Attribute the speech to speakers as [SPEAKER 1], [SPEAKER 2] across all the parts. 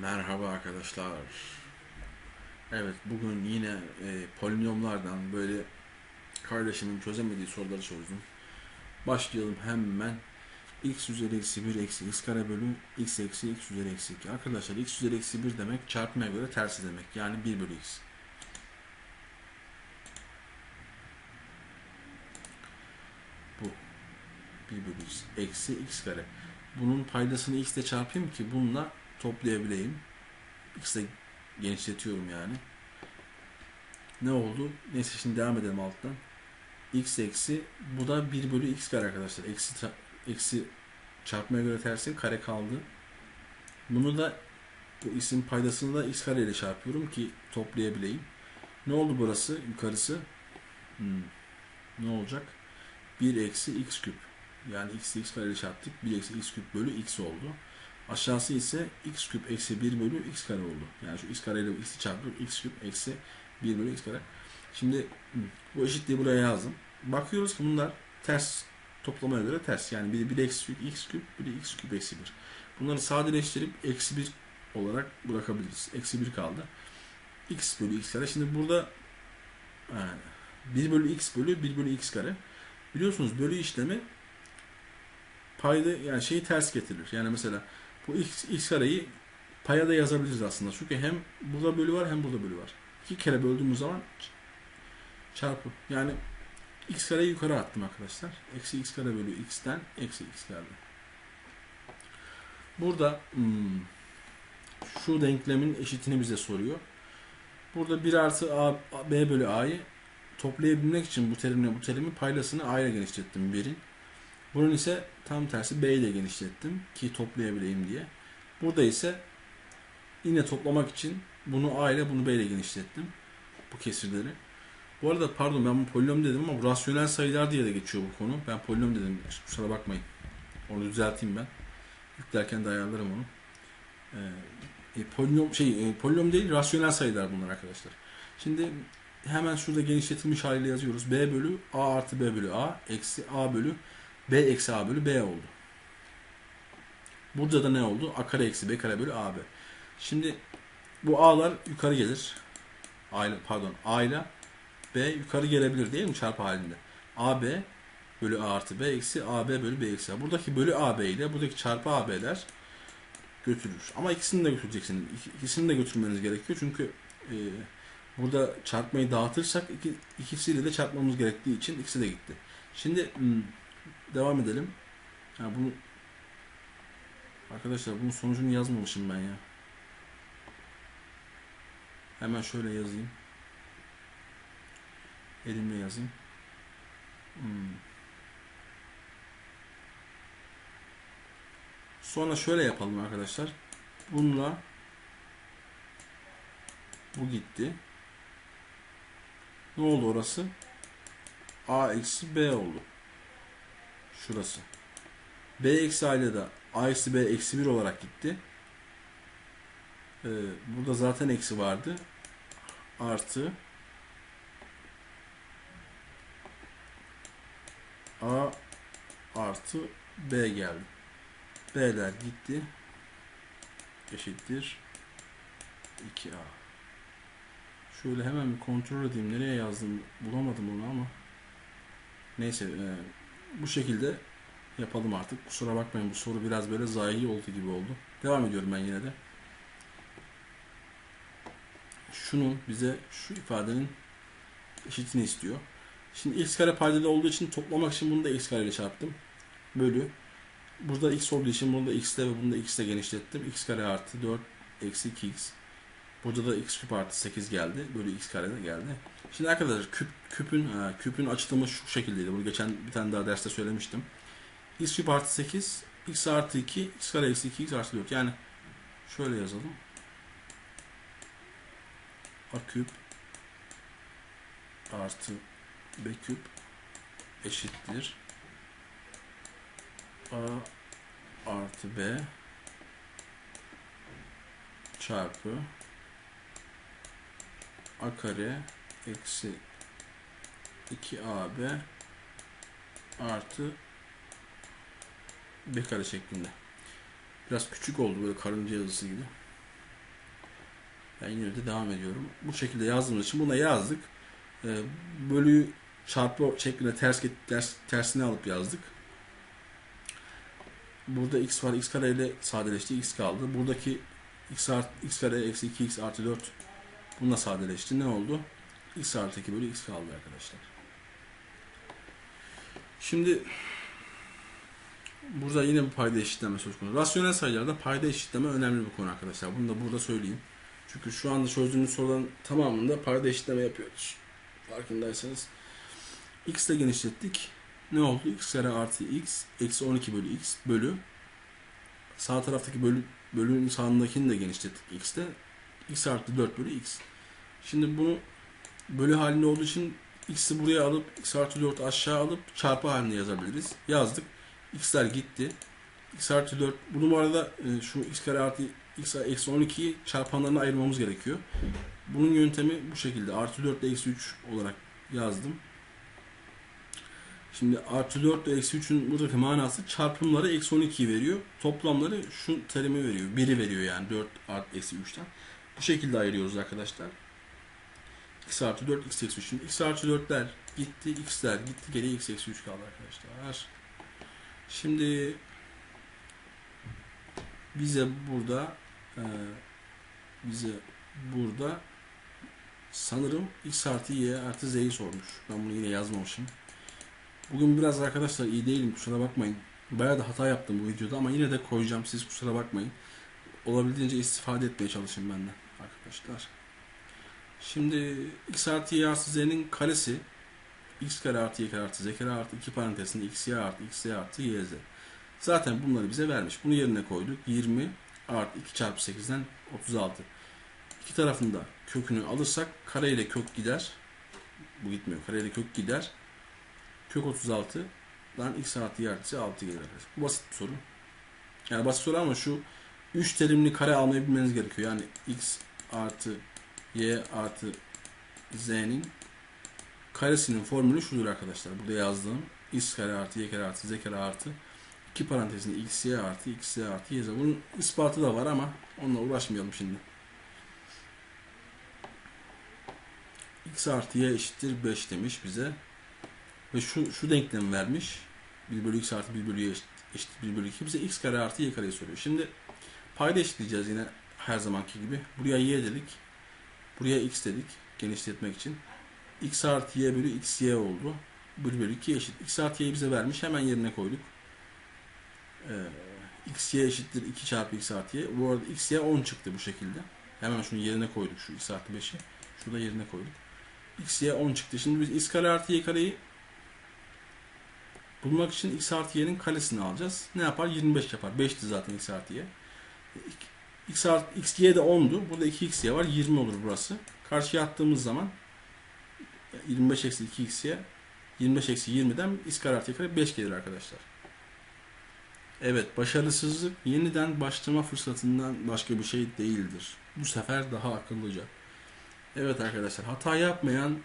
[SPEAKER 1] Merhaba arkadaşlar. Evet bugün yine e, polinomlardan böyle kardeşimin çözemediği soruları çözdüm. Başlayalım hemen. x üzeri eksi 1 eksi x kare bölü x eksi x üzeri eksi 2. Arkadaşlar x üzeri eksi 1 demek çarpmaya göre tersi demek. Yani 1 bölü x. Bu. 1 bölü x. Eksi x kare. Bunun paydasını x ile çarpayım ki bununla toplayabileyim. X'e genişletiyorum yani. Ne oldu? Neyse şimdi devam edelim alttan. X eksi bu da 1 bölü x kare arkadaşlar. Eksi, eksi çarpmaya göre tersi kare kaldı. Bunu da bu isim paydasını da x kare ile çarpıyorum ki toplayabileyim. Ne oldu burası? Yukarısı. Hmm. Ne olacak? 1 eksi x küp. Yani x x kare ile çarptık. 1 eksi x küp bölü x oldu. Aşağısı ise x küp eksi 1 bölü x kare oldu. Yani şu x kare ile x'i çarpıp x küp eksi 1 bölü x kare. Şimdi bu eşitliği buraya yazdım. Bakıyoruz ki bunlar ters toplamaya göre ters. Yani biri 1 eksi x küp, biri x küp eksi 1. Bunları sadeleştirip eksi 1 olarak bırakabiliriz. Eksi 1 kaldı. x bölü x kare. Şimdi burada yani 1 bölü x bölü 1 bölü x kare. Biliyorsunuz bölü işlemi payda yani şeyi ters getirir. Yani mesela bu x, x kareyi paya da yazabiliriz aslında. Çünkü hem burada bölü var hem burada bölü var. İki kere böldüğümüz zaman çarpı. Yani x kareyi yukarı attım arkadaşlar. Eksi x kare bölü x'ten eksi x geldi. Burada hmm, şu denklemin eşitini bize soruyor. Burada 1 artı a, b bölü a'yı toplayabilmek için bu terimle bu terimin paylasını a ile genişlettim 1'in. Bunun ise tam tersi b ile genişlettim ki toplayabileyim diye. Burada ise yine toplamak için bunu a ile bunu b ile genişlettim. Bu kesirleri. Bu arada pardon ben bu polinom dedim ama bu rasyonel sayılar diye de geçiyor bu konu. Ben polinom dedim. Kusura bakmayın. Onu düzelteyim ben. Yüklerken de ayarlarım onu. Ee, e, polinom şey e, polinom değil rasyonel sayılar bunlar arkadaşlar. Şimdi hemen şurada genişletilmiş haliyle yazıyoruz. b bölü a artı b bölü a eksi a bölü b eksi a bölü b oldu. Burada da ne oldu? a kare eksi b kare bölü ab. Şimdi bu a'lar yukarı gelir. A ile, pardon a ile b yukarı gelebilir değil mi çarpı halinde? ab bölü a artı b eksi ab bölü b eksi a. Buradaki bölü ab ile buradaki çarpı ab'ler götürür. Ama ikisini de götüreceksiniz. İkisini de götürmeniz gerekiyor çünkü e, burada çarpmayı dağıtırsak iki, ikisiyle de çarpmamız gerektiği için ikisi de gitti. Şimdi hmm, devam edelim. Ha, bunu Arkadaşlar bunun sonucunu yazmamışım ben ya. Hemen şöyle yazayım. Elimle yazayım. Hmm. Sonra şöyle yapalım arkadaşlar. Bununla bu gitti. Ne oldu orası? A eksi B oldu. Şurası. B eksi A ile de A eksi B eksi 1 olarak gitti. Ee, burada zaten eksi vardı. Artı A artı B geldi. B'ler gitti. Eşittir 2A. Şöyle hemen bir kontrol edeyim. Nereye yazdım? Bulamadım onu ama. Neyse. E, bu şekilde yapalım artık. Kusura bakmayın bu soru biraz böyle zayi oldu gibi oldu. Devam ediyorum ben yine de. Şunun bize şu ifadenin eşitini istiyor. Şimdi x kare paydada olduğu için toplamak için bunu da x kare ile çarptım. Bölü. Burada x olduğu için bunu da x ile ve bunu da x ile genişlettim. x kare artı 4 eksi 2x. Burada da x küp artı 8 geldi. Böyle x kare geldi. Şimdi arkadaşlar küp, küpün küpün açılımı şu şekildeydi. Bunu geçen bir tane daha derste söylemiştim. x küp artı 8 x artı 2 x kare eksi 2 x artı 4. Yani şöyle yazalım. a küp artı b küp eşittir a artı b çarpı a kare eksi 2ab artı b kare şeklinde. Biraz küçük oldu böyle karınca yazısı gibi. Ben yine de devam ediyorum. Bu şekilde yazdığımız için buna yazdık. E, bölüyü çarpı şeklinde ters, ters tersine alıp yazdık. Burada x var. x kare ile sadeleşti. x kaldı. Buradaki x, art, x kare eksi 2x artı 4 bununla sadeleşti. Ne oldu? x artı 2 bölü x kaldı arkadaşlar. Şimdi burada yine bir payda eşitleme söz konusu. Rasyonel sayılarda payda eşitleme önemli bir konu arkadaşlar. Bunu da burada söyleyeyim. Çünkü şu anda çözdüğümüz soruların tamamında payda eşitleme yapıyoruz. Farkındaysanız. x ile genişlettik. Ne oldu? x kare artı x eksi 12 bölü x bölü sağ taraftaki bölü, bölünün sağındakini de genişlettik x'te. X artı 4 bölü x. Şimdi bunu bölü halinde olduğu için x'i buraya alıp x artı 4 aşağı alıp çarpı halinde yazabiliriz. Yazdık. x'ler gitti. x artı 4 bunu bu arada e, şu x kare artı x eksi 12'yi çarpanlarına ayırmamız gerekiyor. Bunun yöntemi bu şekilde. Artı 4 ile eksi 3 olarak yazdım. Şimdi artı 4 ile eksi 3'ün buradaki manası çarpımları eksi 12 veriyor. Toplamları şu terimi veriyor. 1'i veriyor yani 4 artı eksi 3'ten. Bu şekilde ayırıyoruz arkadaşlar. x artı 4, x eksi 3. Şimdi x artı 4'ler gitti, x'ler gitti. Geriye x eksi 3 kaldı arkadaşlar. Şimdi bize burada e, bize burada sanırım x artı y artı z'yi sormuş. Ben bunu yine yazmamışım. Bugün biraz arkadaşlar iyi değilim kusura bakmayın. Bayağı da hata yaptım bu videoda ama yine de koyacağım siz kusura bakmayın. Olabildiğince istifade etmeye çalışın benden arkadaşlar. Şimdi x artı y artı z'nin karesi x kare artı y kare artı z kare artı 2 parantezinde x y artı x y artı y z. Zaten bunları bize vermiş. Bunu yerine koyduk. 20 artı 2 çarpı 8'den 36. İki tarafında kökünü alırsak kare ile kök gider. Bu gitmiyor. Kare ile kök gider. Kök 36'dan x artı y artı 6 gelir. Bu basit bir soru. Yani basit soru ama şu 3 terimli kare almayı bilmeniz gerekiyor. Yani x artı y artı z'nin karesinin formülü şudur arkadaşlar. Burada yazdığım x kare artı y kare artı z kare artı 2 parantezinde x y artı x y artı y z. Bunun ispatı da var ama onunla uğraşmayalım şimdi. x artı y eşittir 5 demiş bize. Ve şu, şu denklemi vermiş. 1 bölü x artı 1 bölü y eşittir 1 bölü 2. Bize x kare artı y kareyi soruyor. Şimdi payda eşitleyeceğiz yine her zamanki gibi. Buraya y dedik. Buraya x dedik genişletmek için. x artı y bölü x y oldu. 1 bölü 2 eşit. x artı y'yi bize vermiş. Hemen yerine koyduk. Ee, x y eşittir 2 çarpı x artı y. Bu arada x y 10 çıktı bu şekilde. Hemen şunu yerine koyduk şu x artı 5'i. Şurada yerine koyduk. x y 10 çıktı. Şimdi biz x kare artı y kareyi bulmak için x artı y'nin karesini alacağız. Ne yapar? 25 yapar. 5'ti zaten x artı y. x artı x y de 10'du. Burada 2x y var. 20 olur burası. Karşıya attığımız zaman 25 eksi 2x y 25 eksi 20'den x kare artı y kare 5 gelir arkadaşlar. Evet, başarısızlık yeniden başlama fırsatından başka bir şey değildir. Bu sefer daha akıllıca. Evet arkadaşlar, hata yapmayan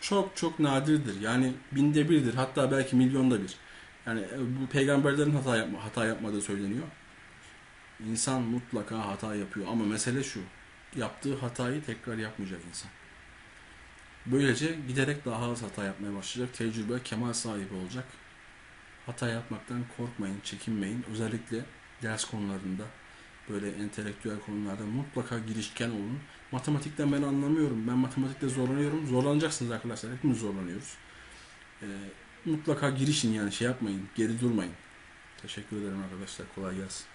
[SPEAKER 1] çok çok nadirdir. Yani binde birdir, hatta belki milyonda bir. Yani bu peygamberlerin hata yapma, hata yapmadığı söyleniyor. İnsan mutlaka hata yapıyor ama mesele şu. Yaptığı hatayı tekrar yapmayacak insan. Böylece giderek daha az hata yapmaya başlayacak. Tecrübe, kemal sahibi olacak. Hata yapmaktan korkmayın, çekinmeyin. Özellikle ders konularında, böyle entelektüel konularda mutlaka girişken olun. Matematikten ben anlamıyorum. Ben matematikte zorlanıyorum. Zorlanacaksınız arkadaşlar. Hepimiz zorlanıyoruz. Ee, mutlaka girişin yani şey yapmayın. Geri durmayın. Teşekkür ederim arkadaşlar. Kolay gelsin.